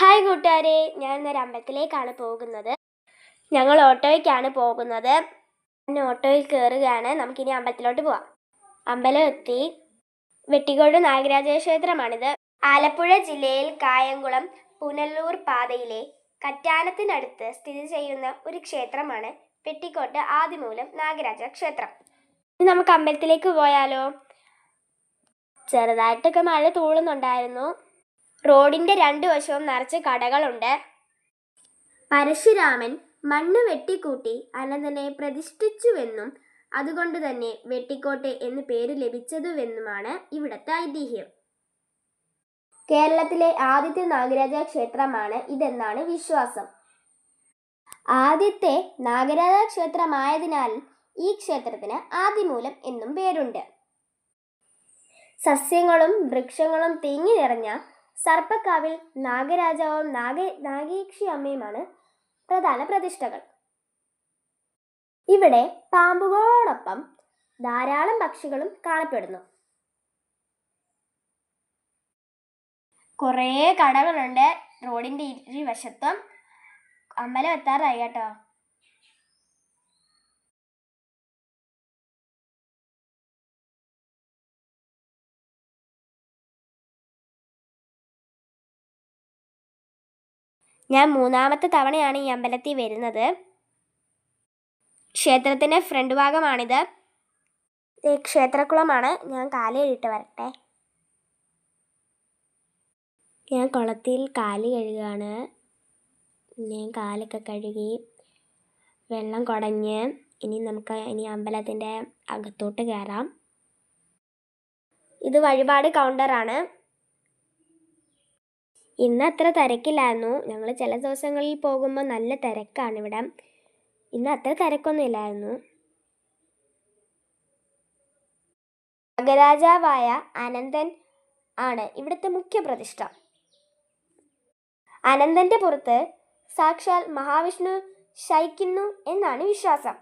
Hi കൂട്ടുകാരെ ഞാൻ ഇന്നൊരു അമ്പലത്തിലേക്കാണ് പോകുന്നത്. ഞങ്ങൾ ഓട്ടോയ്ക്കാണ് പോകുന്നത്. പിന്നെ ഓട്ടോയിൽ കയറുകയാണ്. നമുക്കിനി അമ്പലത്തിലോട്ട് പോവാം. അമ്പലം എത്തി. വെട്ടിക്കോട് നാഗരാജ ക്ഷേത്രമാണിത്. ആലപ്പുഴ ജില്ലയിൽ കായംകുളം പുനലൂർ പാതയിലെ കറ്റാനത്തിനടുത്ത് സ്ഥിതി ചെയ്യുന്ന ഒരു ക്ഷേത്രമാണ് വെട്ടിക്കോട്ട് ആദിമൂലം നാഗരാജ ക്ഷേത്രം. ഇനി നമുക്ക് അമ്പലത്തിലേക്ക് പോയാലോ? ചെറുതായിട്ടൊക്കെ മഴ തൂളുന്നുണ്ടായിരുന്നു. റോഡിന്റെ രണ്ടു വശവും നിറച്ച് കടകളുണ്ട്. പരശുരാമൻ മണ്ണ് വെട്ടിക്കൂട്ടി അനന്തനെ പ്രതിഷ്ഠിച്ചുവെന്നും അതുകൊണ്ട് തന്നെ വെട്ടിക്കോട്ടെ എന്ന് പേര് ലഭിച്ചതുവെന്നുമാണ് ഇവിടത്തെ ഐതിഹ്യം. കേരളത്തിലെ ആദ്യത്തെ നാഗരാജ ക്ഷേത്രമാണ് ഇതെന്നാണ് വിശ്വാസം. ആദ്യത്തെ നാഗരാജ ക്ഷേത്രമായതിനാൽ ഈ ക്ഷേത്രത്തിന് ആദിമൂലം എന്നും പേരുണ്ട്. സസ്യങ്ങളും വൃക്ഷങ്ങളും തിങ്ങി നിറഞ്ഞ സർപ്പക്കാവിൽ നാഗരാജാവും നാഗ നാഗേക്ഷി അമ്മയുമാണ് പ്രധാന പ്രതിഷ്ഠകൾ. ഇവിടെ പാമ്പുകളോടൊപ്പം ധാരാളം പക്ഷികളും കാണപ്പെടുന്നു. കുറേ കടകളുണ്ട് റോഡിന്റെ ഇരുവശത്തും. അമ്പലം എത്താറായി കേട്ടോ. ഞാൻ മൂന്നാമത്തെ തവണയാണ് ഈ അമ്പലത്തിൽ വരുന്നത്. ക്ഷേത്രത്തിന്റെ ഫ്രണ്ട് ഭാഗമാണിത്. ക്ഷേത്രക്കുളമാണ്. ഞാൻ കാലിട്ട് വരട്ടെ. ഞാൻ കുളത്തിൽ കാൽ കഴുകുകയാണ് ഞാൻ കാലൊക്കെ കഴുകി വെള്ളം കുടഞ്ഞ് ഇനി നമുക്ക് ഇനി അമ്പലത്തിന്റെ അകത്തോട്ട് കയറാം. ഇത് വഴിപാട് കൗണ്ടറാണ് ഇന്ന് അത്ര തിരക്കില്ലായിരുന്നു ഞങ്ങൾ ചില ദിവസങ്ങളിൽ പോകുമ്പോൾ നല്ല തിരക്കാണ് ഇവിടെ. ഇന്ന് അത്ര തിരക്കൊന്നും ഇല്ലായിരുന്നു. നാഗരാജാവായ അനന്തൻ ആണ് ഇവിടുത്തെ മുഖ്യ പ്രതിഷ്ഠ. അനന്തന്റെ പുറത്ത് സാക്ഷാൽ മഹാവിഷ്ണു ശയിക്കുന്നു എന്നാണ് വിശ്വാസം.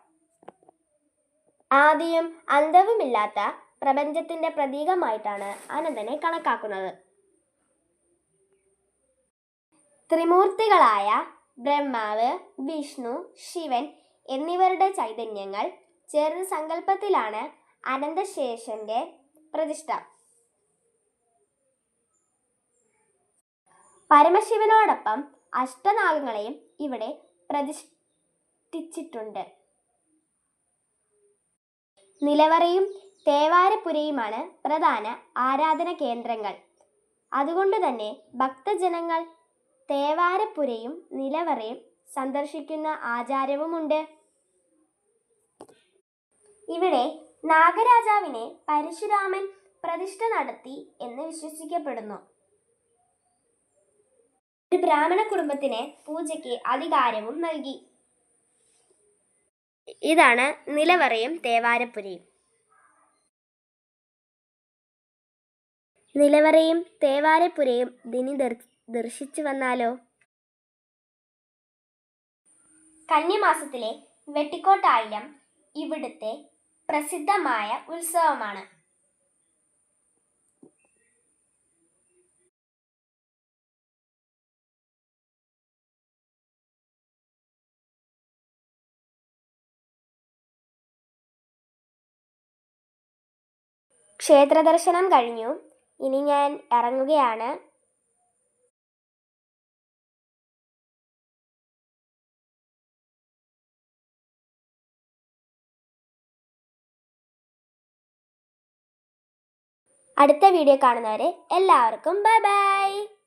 ആദിയും അന്തവുമില്ലാത്ത പ്രപഞ്ചത്തിന്റെ പ്രതീകമായിട്ടാണ് അനന്തനെ കണക്കാക്കുന്നത്. ത്രിമൂർത്തികളായ ബ്രഹ്മാവ് വിഷ്ണു ശിവൻ എന്നിവരുടെ ചൈതന്യങ്ങൾ ചേർന്ന സങ്കല്പത്തിലാണ് അനന്തശേഷന്റെ പ്രതിഷ്ഠ. പരമശിവനോടൊപ്പം അഷ്ടനാഗങ്ങളെയും ഇവിടെ പ്രതിഷ്ഠിച്ചിട്ടുണ്ട്. നിലവറയും തേവാരപ്പുരയുമാണ് പ്രധാന ആരാധന കേന്ദ്രങ്ങൾ. അതുകൊണ്ട് തന്നെ ഭക്തജനങ്ങൾ തേവാരപ്പുരയും നിലവറയും സന്ദർശിക്കുന്ന ആചാരവുമുണ്ട്. ഇവിടെ നാഗരാജാവിനെ പരശുരാമൻ പ്രതിഷ്ഠ നടത്തി എന്ന് വിശ്വസിക്കപ്പെടുന്നു. ഒരു ബ്രാഹ്മണ കുടുംബത്തിന് പൂജയ്ക്ക് അധികാരവും നൽകി. ഇതാണ് നിലവറയും തേവാരപ്പുരയും. നിലവറയും തേവാരപ്പുരയും ദിനി ദർ- ദർശിച്ചു വന്നാലോ? കന്യമാസത്തിലെ വെട്ടിക്കോട്ടായിരം ഇവിടുത്തെ പ്രസിദ്ധമായ ഉത്സവമാണ്. ക്ഷേത്രദർശനം കഴിഞ്ഞു. ഇനി ഞാൻ ഇറങ്ങുകയാണ്. അടുത്ത വീഡിയോ കാണുന്നവരെ എല്ലാവർക്കും ബൈ ബൈ.